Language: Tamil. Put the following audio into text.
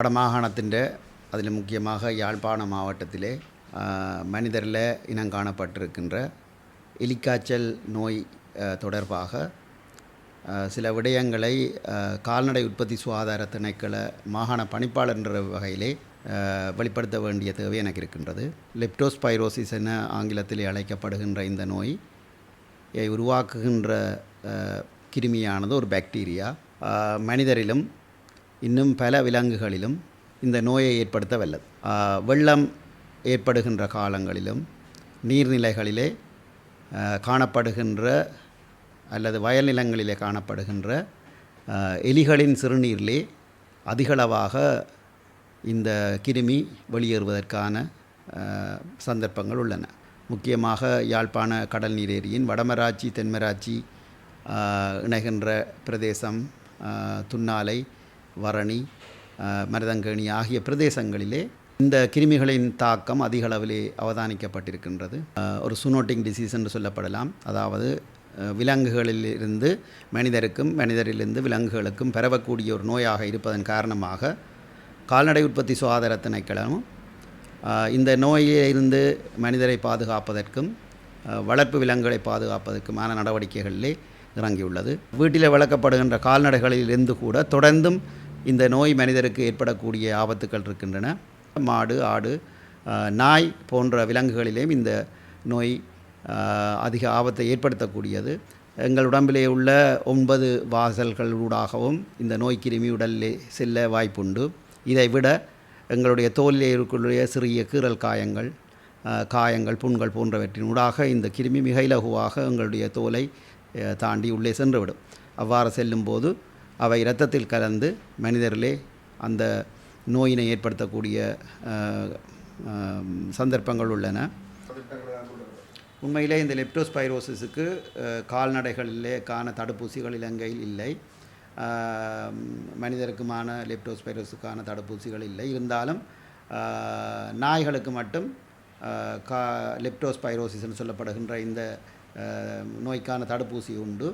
வடமாகாணத்தின் அதில் முக்கியமாக யாழ்ப்பாண மாவட்டத்திலே மனிதரில் இனம் காணப்பட்டிருக்கின்ற எலிக்காய்ச்சல் நோய் தொடர்பாக சில விடயங்களை கால்நடை உற்பத்தி சுகாதார திணைக்கள மாகாண பணிப்பாளர் என்ற வகையிலே வெளிப்படுத்த வேண்டிய தேவை எனக்கு இருக்கின்றது. லெப்டோஸ்பைரோசிஸ் என ஆங்கிலத்தில் அழைக்கப்படுகின்ற இந்த நோய் உருவாக்குகின்ற கிருமியானது ஒரு பாக்டீரியா மனிதரிலும் இன்னும் பல விலங்குகளிலும் இந்த நோயை ஏற்படுத்த வல்லது வெள்ளம் ஏற்படுகின்ற காலங்களிலும் நீர்நிலைகளிலே காணப்படுகின்ற அல்லது வயல் நிலங்களிலே காணப்படுகின்ற எலிகளின் சிறுநீரிலே அதிகளவாக இந்த கிருமி வெளியேறுவதற்கான சந்தர்ப்பங்கள் உள்ளன. முக்கியமாக யாழ்ப்பாண கடல் நீரேரியின் வடமராட்சி தென்மராட்சி இணைகின்ற பிரதேசம் துண்ணாலை துன்னாலை வரணி மருதங்கேணி ஆகிய பிரதேசங்களிலே இந்த கிருமிகளின் தாக்கம் அதிக அளவிலே அவதானிக்கப்பட்டிருக்கின்றது. ஒரு சுனோட்டிங் டிசீஸ் என்று சொல்லப்படலாம். அதாவது விலங்குகளிலிருந்து மனிதருக்கும் மனிதரிலிருந்து விலங்குகளுக்கும் பரவக்கூடிய ஒரு நோயாக இருப்பதன் காரணமாக கால்நடை உற்பத்தி சுகாதார திணைக்களமும் இந்த நோயிலிருந்து மனிதரை பாதுகாப்பதற்கும் வளர்ப்பு விலங்குகளை பாதுகாப்பதற்குமான நடவடிக்கைகளிலே இறங்கியுள்ளது. வீட்டில் வளர்க்கப்படுகின்ற கால்நடைகளிலிருந்து கூட தொடர்ந்தும் இந்த நோய் மனிதருக்கு ஏற்படக்கூடிய ஆபத்துக்கள் இருக்கின்றன. மாடு ஆடு நாய் போன்ற விலங்குகளிலேயும் இந்த நோய் அதிக ஆபத்தை ஏற்படுத்தக்கூடியது. எங்கள் உடம்பிலே உள்ள ஒன்பது வாசல்களூடாகவும் இந்த நோய் கிருமி உடலிலே செல்ல வாய்ப்புண்டு. இதை விட எங்களுடைய தோலிலே இருக்கக்கூடிய சிறிய கீறல் காயங்கள் காயங்கள் புண்கள் போன்றவற்றின் ஊடாக இந்த கிருமி மிக இலகுவாக எங்களுடைய தோலை தாண்டி உள்ளே சென்றுவிடும். அவ்வாறு செல்லும்போது அவை இரத்தத்தில் கலந்து மனிதர்களே அந்த நோயினை ஏற்படுத்தக்கூடிய சந்தர்ப்பங்கள் உள்ளன. உண்மையிலே இந்த லெப்டோஸ்பைரோசிஸுக்கு அஹ், கால்நடைகளிலே காண தடுப்பூசிகள் இலங்கையில் இல்லை. மனிதருக்குமான லெப்டோஸ்பைரோஸுக்கான தடுப்பூசிகள் இல்லை. இருந்தாலும் நாய்களுக்கு மட்டும் கா லெப்டோஸ்பைரோசிஸ்னு சொல்லப்படுகின்ற இந்த நோய்க்கான தடுப்பூசி உண்டு.